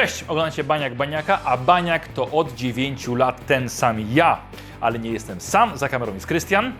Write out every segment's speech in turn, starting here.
Cześć, oglądacie Baniak Baniaka, a Baniak to od 9 lat ten sam ja. Ale nie jestem sam, za kamerą jest Krystian.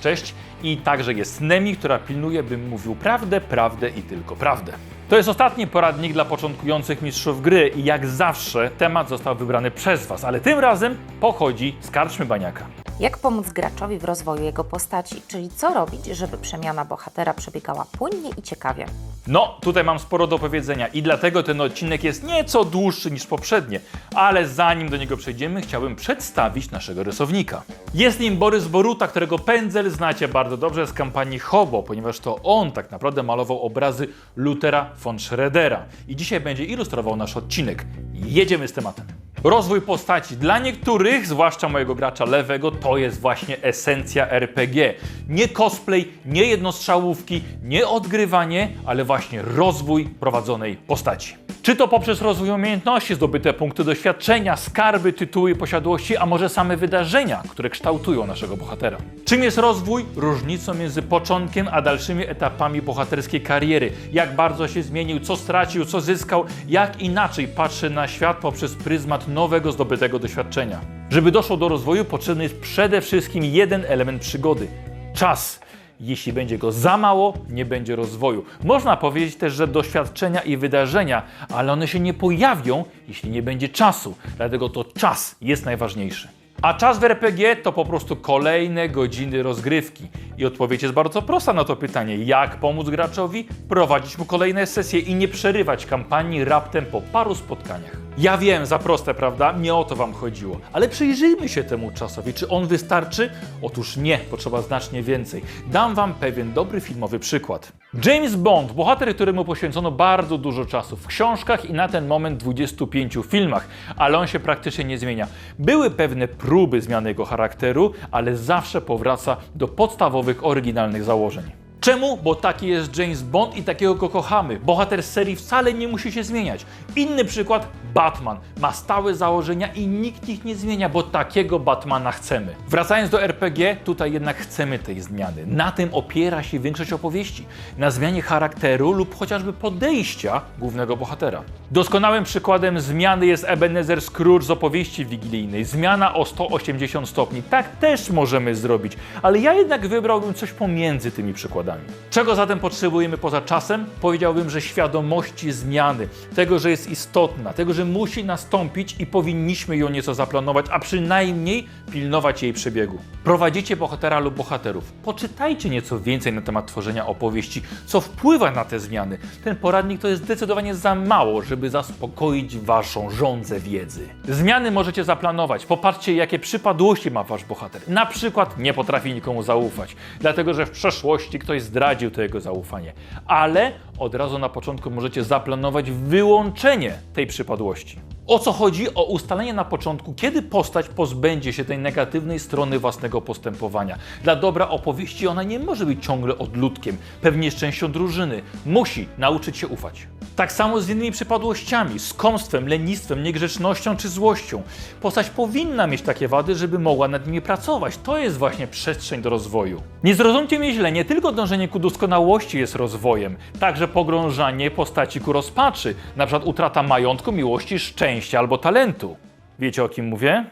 Cześć. I także jest Nemi, która pilnuje, bym mówił prawdę, prawdę i tylko prawdę. To jest ostatni poradnik dla początkujących mistrzów gry i jak zawsze temat został wybrany przez Was, ale tym razem pochodzi z karczmy Baniaka. Jak pomóc graczowi w rozwoju jego postaci, czyli co robić, żeby przemiana bohatera przebiegała płynnie i ciekawie. No, tutaj mam sporo do powiedzenia i dlatego ten odcinek jest nieco dłuższy niż poprzednie, ale zanim do niego przejdziemy, chciałbym przedstawić naszego rysownika. Jest nim Borys Boruta, którego pędzel znacie bardzo dobrze z kampanii Hobo, ponieważ to on tak naprawdę malował obrazy Luthera von Schroedera. I dzisiaj będzie ilustrował nasz odcinek. Jedziemy z tematem. Rozwój postaci dla niektórych, zwłaszcza mojego gracza lewego, to jest właśnie esencja RPG. Nie cosplay, nie jednostrzałówki, nie odgrywanie, ale właśnie rozwój prowadzonej postaci. Czy to poprzez rozwój umiejętności, zdobyte punkty doświadczenia, skarby, tytuły, posiadłości, a może same wydarzenia, które kształtują naszego bohatera. Czym jest rozwój? Różnicą między początkiem a dalszymi etapami bohaterskiej kariery. Jak bardzo się zmienił, co stracił, co zyskał, jak inaczej patrzy na świat poprzez pryzmat nowego zdobytego doświadczenia. Żeby doszło do rozwoju, potrzebny jest przede wszystkim jeden element przygody czas. Jeśli będzie go za mało, nie będzie rozwoju. Można powiedzieć też, że doświadczenia i wydarzenia, ale one się nie pojawią, jeśli nie będzie czasu. Dlatego to czas jest najważniejszy. A czas w RPG to po prostu kolejne godziny rozgrywki. I odpowiedź jest bardzo prosta na to pytanie: jak pomóc graczowi prowadzić mu kolejne sesje i nie przerywać kampanii raptem po paru spotkaniach. Ja wiem, za proste, prawda? Nie o to Wam chodziło. Ale przyjrzyjmy się temu czasowi. Czy on wystarczy? Otóż nie, potrzeba znacznie więcej. Dam Wam pewien dobry filmowy przykład. James Bond, bohater, któremu poświęcono bardzo dużo czasu w książkach i na ten moment 25 filmach, ale on się praktycznie nie zmienia. Były pewne próby zmiany jego charakteru, ale zawsze powraca do podstawowych, oryginalnych założeń. Czemu? Bo taki jest James Bond i takiego go kochamy. Bohater serii wcale nie musi się zmieniać. Inny przykład, Batman. Ma stałe założenia i nikt ich nie zmienia, bo takiego Batmana chcemy. Wracając do RPG, tutaj jednak chcemy tej zmiany. Na tym opiera się większość opowieści. Na zmianie charakteru lub chociażby podejścia głównego bohatera. Doskonałym przykładem zmiany jest Ebenezer Scrooge z opowieści wigilijnej. Zmiana o 180 stopni. Tak też możemy zrobić, ale ja jednak wybrałbym coś pomiędzy tymi przykładami. Czego zatem potrzebujemy poza czasem? Powiedziałbym, że świadomości zmiany, tego, że jest istotna, tego, że musi nastąpić i powinniśmy ją nieco zaplanować, a przynajmniej pilnować jej przebiegu. Prowadzicie bohatera lub bohaterów. Poczytajcie nieco więcej na temat tworzenia opowieści, co wpływa na te zmiany. Ten poradnik to jest zdecydowanie za mało, żeby zaspokoić waszą żądzę wiedzy. Zmiany możecie zaplanować. Popatrzcie, jakie przypadłości ma wasz bohater. Na przykład nie potrafi nikomu zaufać, dlatego że w przeszłości ktoś zdradził to jego zaufanie. Ale od razu na początku możecie zaplanować wyłączenie tej przypadłości. O co chodzi? O ustalenie na początku, kiedy postać pozbędzie się tej negatywnej strony własnego postępowania. Dla dobra opowieści ona nie może być ciągle odludkiem, pewnie jest częścią drużyny. Musi nauczyć się ufać. Tak samo z innymi przypadłościami, skąpstwem, lenistwem, niegrzecznością czy złością. Postać powinna mieć takie wady, żeby mogła nad nimi pracować. To jest właśnie przestrzeń do rozwoju. Nie zrozumcie mnie źle, nie tylko dążenie ku doskonałości jest rozwojem, także pogrążanie postaci ku rozpaczy, przykład utrata majątku, miłości, szczęścia albo talentu. Wiecie o kim mówię?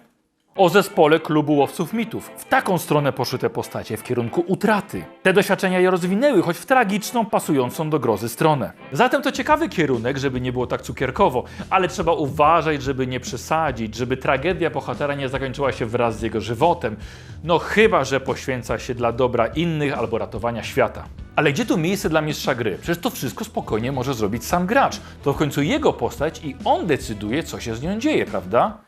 O zespole klubu łowców mitów. W taką stronę poszły te postacie, w kierunku utraty. Te doświadczenia je rozwinęły, choć w tragiczną, pasującą do grozy stronę. Zatem to ciekawy kierunek, żeby nie było tak cukierkowo, ale trzeba uważać, żeby nie przesadzić, żeby tragedia bohatera nie zakończyła się wraz z jego żywotem. No chyba, że poświęca się dla dobra innych albo ratowania świata. Ale gdzie tu miejsce dla mistrza gry? Przecież to wszystko spokojnie może zrobić sam gracz. To w końcu jego postać i on decyduje, co się z nią dzieje, prawda?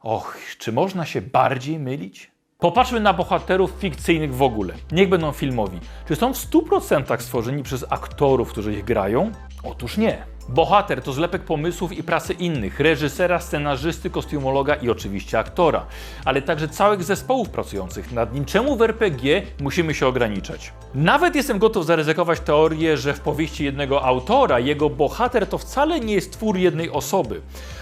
Och, czy można się bardziej mylić? Popatrzmy na bohaterów fikcyjnych w ogóle. Niech będą filmowi. Czy są w 100% stworzeni przez aktorów, którzy ich grają? Otóż nie. Bohater to zlepek pomysłów i pracy innych, reżysera, scenarzysty, kostiumologa i oczywiście aktora, ale także całych zespołów pracujących nad nim. Czemu w RPG musimy się ograniczać? Nawet jestem gotów zaryzykować teorię, że w powieści jednego autora jego bohater to wcale nie jest twór jednej osoby.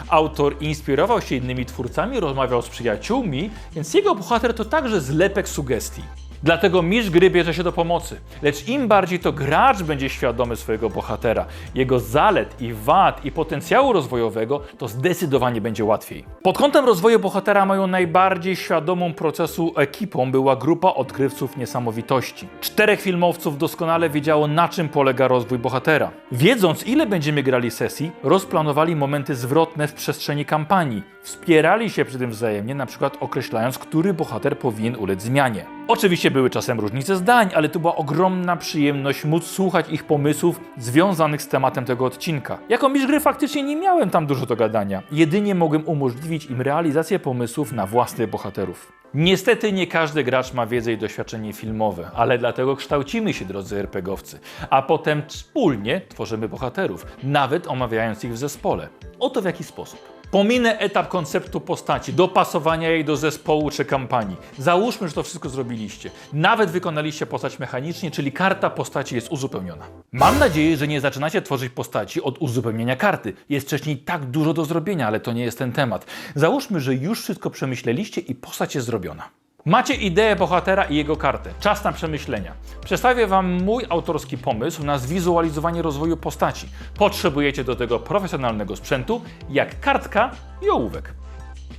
Autor inspirował się innymi twórcami, rozmawiał z przyjaciółmi, więc jego bohater to także zlepek sugestii. Dlatego mistrz gry bierze się do pomocy. Lecz im bardziej to gracz będzie świadomy swojego bohatera, jego zalet i wad i potencjału rozwojowego, to zdecydowanie będzie łatwiej. Pod kątem rozwoju bohatera moją najbardziej świadomą procesu ekipą była grupa odkrywców niesamowitości. Czterech filmowców doskonale wiedziało na czym polega rozwój bohatera. Wiedząc ile będziemy grali sesji, rozplanowali momenty zwrotne w przestrzeni kampanii. Wspierali się przy tym wzajemnie, na przykład określając, który bohater powinien ulec zmianie. Oczywiście były czasem różnice zdań, ale to była ogromna przyjemność móc słuchać ich pomysłów związanych z tematem tego odcinka. Jako mistrz gry faktycznie nie miałem tam dużo do gadania. Jedynie mogłem umożliwić im realizację pomysłów na własnych bohaterów. Niestety nie każdy gracz ma wiedzę i doświadczenie filmowe, ale dlatego kształcimy się, drodzy RPGowcy, a potem wspólnie tworzymy bohaterów, nawet omawiając ich w zespole. Oto w jaki sposób. Pominę etap konceptu postaci, dopasowania jej do zespołu czy kampanii. Załóżmy, że to wszystko zrobiliście. Nawet wykonaliście postać mechanicznie, czyli karta postaci jest uzupełniona. Mam nadzieję, że nie zaczynacie tworzyć postaci od uzupełnienia karty. Jest wcześniej tak dużo do zrobienia, ale to nie jest ten temat. Załóżmy, że już wszystko przemyśleliście i postać jest zrobiona. Macie ideę bohatera i jego kartę. Czas na przemyślenia. Przedstawię Wam mój autorski pomysł na zwizualizowanie rozwoju postaci. Potrzebujecie do tego profesjonalnego sprzętu, jak kartka i ołówek.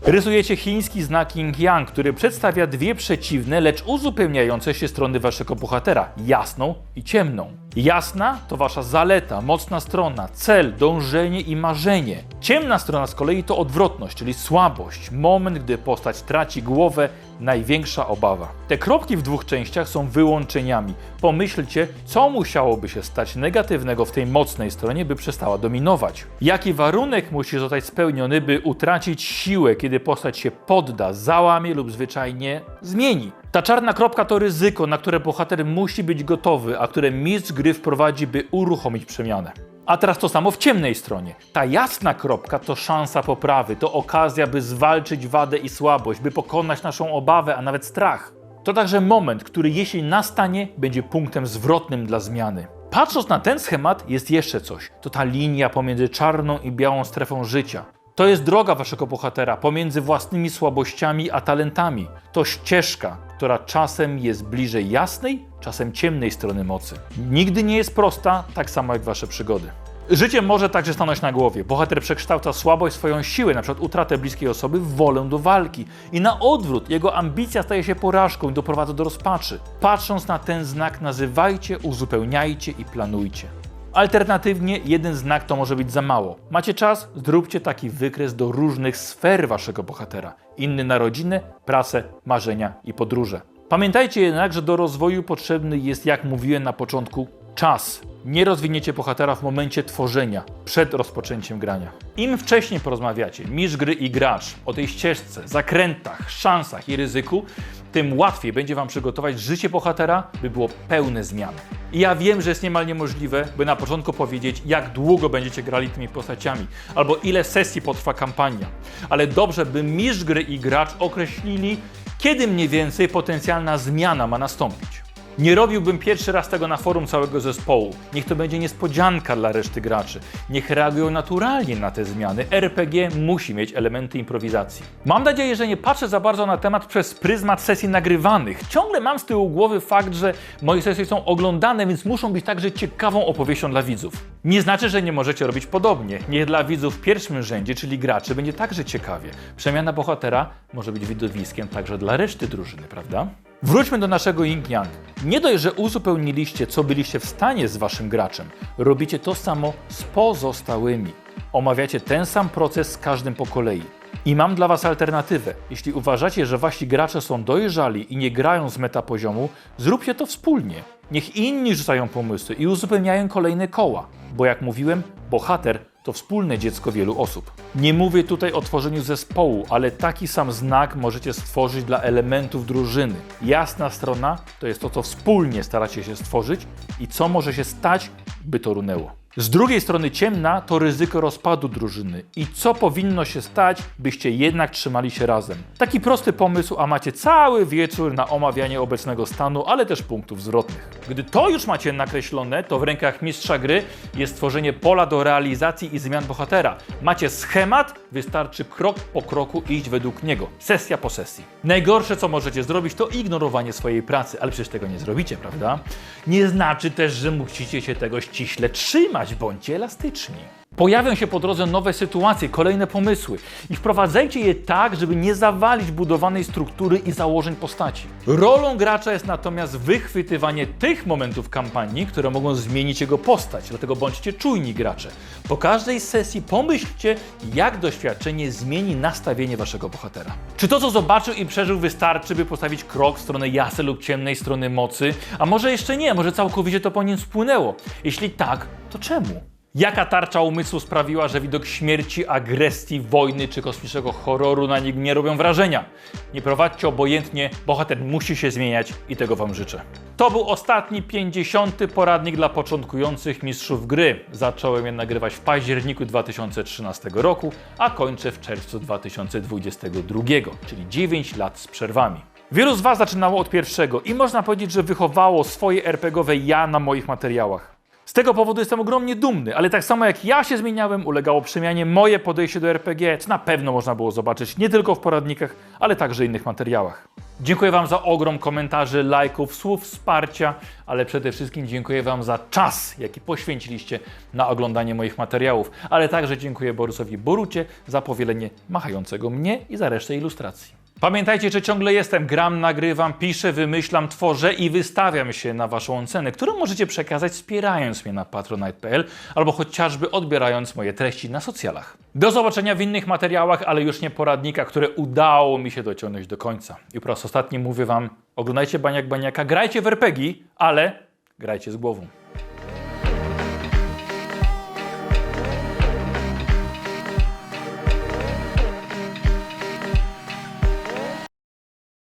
Rysujecie chiński znak yin-yang, który przedstawia dwie przeciwne, lecz uzupełniające się strony waszego bohatera jasną i ciemną. Jasna to wasza zaleta, mocna strona, cel, dążenie i marzenie. Ciemna strona z kolei to odwrotność, czyli słabość, moment, gdy postać traci głowę, największa obawa. Te kropki w dwóch częściach są wyłączeniami. Pomyślcie, co musiałoby się stać negatywnego w tej mocnej stronie, by przestała dominować. Jaki warunek musi zostać spełniony, by utracić siłę, kiedy postać się podda, załamie lub zwyczajnie zmieni. Ta czarna kropka to ryzyko, na które bohater musi być gotowy, a które mistrz gry wprowadzi, by uruchomić przemianę. A teraz to samo w ciemnej stronie. Ta jasna kropka to szansa poprawy, to okazja, by zwalczyć wadę i słabość, by pokonać naszą obawę, a nawet strach. To także moment, który jeśli nastanie, będzie punktem zwrotnym dla zmiany. Patrząc na ten schemat, jest jeszcze coś. To ta linia pomiędzy czarną i białą strefą życia. To jest droga waszego bohatera pomiędzy własnymi słabościami a talentami. To ścieżka, która czasem jest bliżej jasnej, czasem ciemnej strony mocy. Nigdy nie jest prosta, tak samo jak wasze przygody. Życie może także stanąć na głowie. Bohater przekształca słabość swoją siłę, przykład utratę bliskiej osoby w wolę do walki. I na odwrót, jego ambicja staje się porażką i doprowadza do rozpaczy. Patrząc na ten znak, nazywajcie, uzupełniajcie i planujcie. Alternatywnie jeden znak to może być za mało. Macie czas? Zróbcie taki wykres do różnych sfer waszego bohatera. Inny na rodzinę, pracę, marzenia i podróże. Pamiętajcie jednak, że do rozwoju potrzebny jest, jak mówiłem na początku, czas. Nie rozwiniecie bohatera w momencie tworzenia, przed rozpoczęciem grania. Im wcześniej porozmawiacie, mistrz gry i gracz, o tej ścieżce, zakrętach, szansach i ryzyku, tym łatwiej będzie Wam przygotować życie bohatera, by było pełne zmian. I ja wiem, że jest niemal niemożliwe, by na początku powiedzieć, jak długo będziecie grali tymi postaciami, albo ile sesji potrwa kampania. Ale dobrze, by mistrz gry i gracz określili, kiedy mniej więcej potencjalna zmiana ma nastąpić. Nie robiłbym pierwszy raz tego na forum całego zespołu. Niech to będzie niespodzianka dla reszty graczy. Niech reagują naturalnie na te zmiany. RPG musi mieć elementy improwizacji. Mam nadzieję, że nie patrzę za bardzo na temat przez pryzmat sesji nagrywanych. Ciągle mam z tyłu głowy fakt, że moje sesje są oglądane, więc muszą być także ciekawą opowieścią dla widzów. Nie znaczy, że nie możecie robić podobnie. Niech dla widzów w pierwszym rzędzie, czyli graczy, będzie także ciekawie. Przemiana bohatera może być widowiskiem także dla reszty drużyny, prawda? Wróćmy do naszego Yin Yang. Nie dość, że uzupełniliście, co byliście w stanie z waszym graczem, robicie to samo z pozostałymi. Omawiacie ten sam proces z każdym po kolei. I mam dla was alternatywę. Jeśli uważacie, że wasi gracze są dojrzali i nie grają z metapoziomu, zróbcie to wspólnie. Niech inni rzucają pomysły i uzupełniają kolejne koła. Bo jak mówiłem, bohater to wspólne dziecko wielu osób. Nie mówię tutaj o tworzeniu zespołu, ale taki sam znak możecie stworzyć dla elementów drużyny. Jasna strona to jest to, co wspólnie staracie się stworzyć i co może się stać, by to runęło. Z drugiej strony ciemna to ryzyko rozpadu drużyny i co powinno się stać, byście jednak trzymali się razem. Taki prosty pomysł, a macie cały wieczór na omawianie obecnego stanu, ale też punktów zwrotnych. Gdy to już macie nakreślone, to w rękach mistrza gry jest tworzenie pola do realizacji i zmian bohatera. Macie schemat, wystarczy krok po kroku iść według niego, sesja po sesji. Najgorsze, co możecie zrobić, to ignorowanie swojej pracy, ale przecież tego nie zrobicie, prawda? Nie znaczy też, że musicie się tego ściśle trzymać, bądźcie elastyczni. Pojawią się po drodze nowe sytuacje, kolejne pomysły i wprowadzajcie je tak, żeby nie zawalić budowanej struktury i założeń postaci. Rolą gracza jest natomiast wychwytywanie tych momentów kampanii, które mogą zmienić jego postać, dlatego bądźcie czujni gracze. Po każdej sesji pomyślcie, jak doświadczenie zmieni nastawienie waszego bohatera. Czy to, co zobaczył i przeżył, wystarczy, by postawić krok w stronę jasnej lub ciemnej strony mocy? A może jeszcze nie, może całkowicie to po nim spłynęło? Jeśli tak, to czemu? Jaka tarcza umysłu sprawiła, że widok śmierci, agresji, wojny czy kosmicznego horroru na nim nie robią wrażenia? Nie prowadźcie obojętnie, bohater musi się zmieniać i tego Wam życzę. To był ostatni 50. poradnik dla początkujących mistrzów gry. Zacząłem je nagrywać w październiku 2013 roku, a kończę w czerwcu 2022, czyli 9 lat z przerwami. Wielu z Was zaczynało od pierwszego i można powiedzieć, że wychowało swoje RPGowe ja na moich materiałach. Z tego powodu jestem ogromnie dumny, ale tak samo jak ja się zmieniałem, ulegało przemianie moje podejście do RPG, co na pewno można było zobaczyć nie tylko w poradnikach, ale także innych materiałach. Dziękuję Wam za ogrom komentarzy, lajków, słów wsparcia, ale przede wszystkim dziękuję Wam za czas, jaki poświęciliście na oglądanie moich materiałów, ale także dziękuję Borysowi Borucie za powielenie machającego mnie i za resztę ilustracji. Pamiętajcie, że ciągle jestem, gram, nagrywam, piszę, wymyślam, tworzę i wystawiam się na Waszą ocenę, którą możecie przekazać wspierając mnie na patronite.pl albo chociażby odbierając moje treści na socjalach. Do zobaczenia w innych materiałach, ale już nie poradnikach, które udało mi się dociągnąć do końca. I po raz ostatni mówię Wam, oglądajcie Baniak Baniaka, grajcie w RPG, ale grajcie z głową.